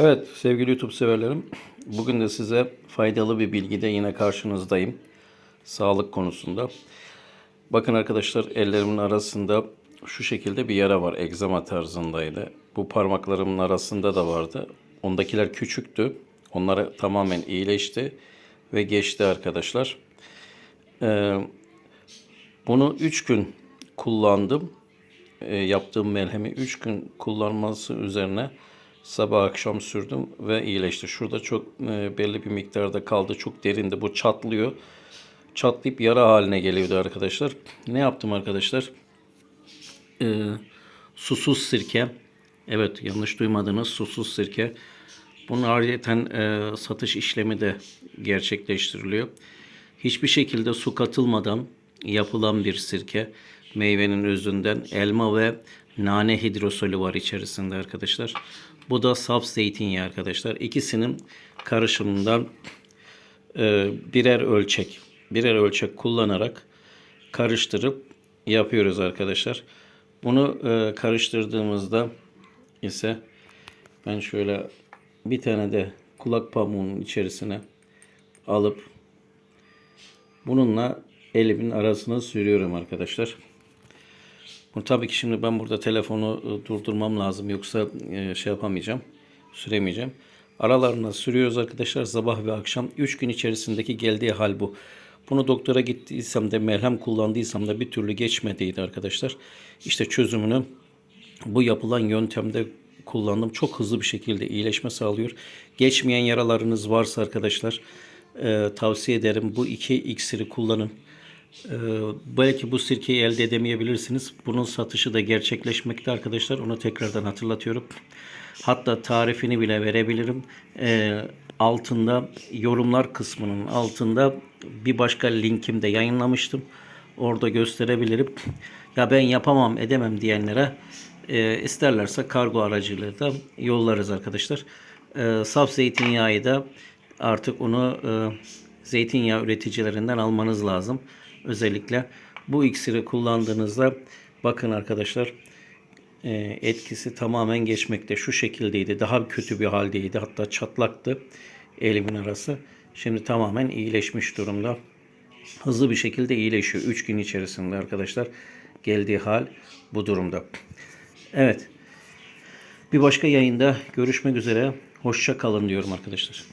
Evet sevgili YouTube severlerim. Bugün de size faydalı bir bilgide yine karşınızdayım. Sağlık konusunda. Bakın arkadaşlar ellerimin arasında şu şekilde bir yara var. Egzama tarzındaydı. Bu parmaklarımın arasında da vardı. Ondakiler küçüktü. Onlara tamamen iyileşti ve geçti arkadaşlar. Ee, bunu 3 gün kullandım. Ee, yaptığım melhemi 3 gün kullanması üzerine sabah akşam sürdüm ve iyileşti. Şurada çok e, belli bir miktarda kaldı. Çok derinde. Bu çatlıyor. Çatlayıp yara haline geliyordu arkadaşlar. Ne yaptım arkadaşlar? Ee, susuz sirke. Evet yanlış duymadınız. Susuz sirke. Bunun ayrıyeten e, satış işlemi de gerçekleştiriliyor. Hiçbir şekilde su katılmadan yapılan bir sirke. Meyvenin özünden elma ve nane hidrosolü var içerisinde arkadaşlar. Bu da saf zeytinyağı arkadaşlar. İkisinin karışımından e, birer ölçek, birer ölçek kullanarak karıştırıp yapıyoruz arkadaşlar. Bunu e, karıştırdığımızda ise ben şöyle bir tane de kulak pamuğunun içerisine alıp bununla elimin arasına sürüyorum arkadaşlar. Bu tabii ki şimdi ben burada telefonu e, durdurmam lazım yoksa e, şey yapamayacağım, süremeyeceğim. Aralarına sürüyoruz arkadaşlar sabah ve akşam 3 gün içerisindeki geldiği hal bu. Bunu doktora gittiysem de merhem kullandıysam da bir türlü geçmediydi arkadaşlar. İşte çözümünü bu yapılan yöntemde kullandım. Çok hızlı bir şekilde iyileşme sağlıyor. Geçmeyen yaralarınız varsa arkadaşlar e, tavsiye ederim bu iki iksiri kullanın. Ee, belki bu sirkeyi elde edemeyebilirsiniz. Bunun satışı da gerçekleşmekte arkadaşlar. Onu tekrardan hatırlatıyorum. Hatta tarifini bile verebilirim. Ee, altında yorumlar kısmının altında bir başka linkimde yayınlamıştım. Orada gösterebilirim. Ya ben yapamam edemem diyenlere e, isterlerse kargo aracılığıyla da yollarız arkadaşlar. E, saf zeytinyağı da artık onu e, zeytinyağı üreticilerinden almanız lazım. Özellikle bu iksiri kullandığınızda bakın arkadaşlar e, etkisi tamamen geçmekte. Şu şekildeydi. Daha kötü bir haldeydi. Hatta çatlaktı elimin arası. Şimdi tamamen iyileşmiş durumda. Hızlı bir şekilde iyileşiyor. 3 gün içerisinde arkadaşlar geldiği hal bu durumda. Evet. Bir başka yayında görüşmek üzere. Hoşça kalın diyorum arkadaşlar.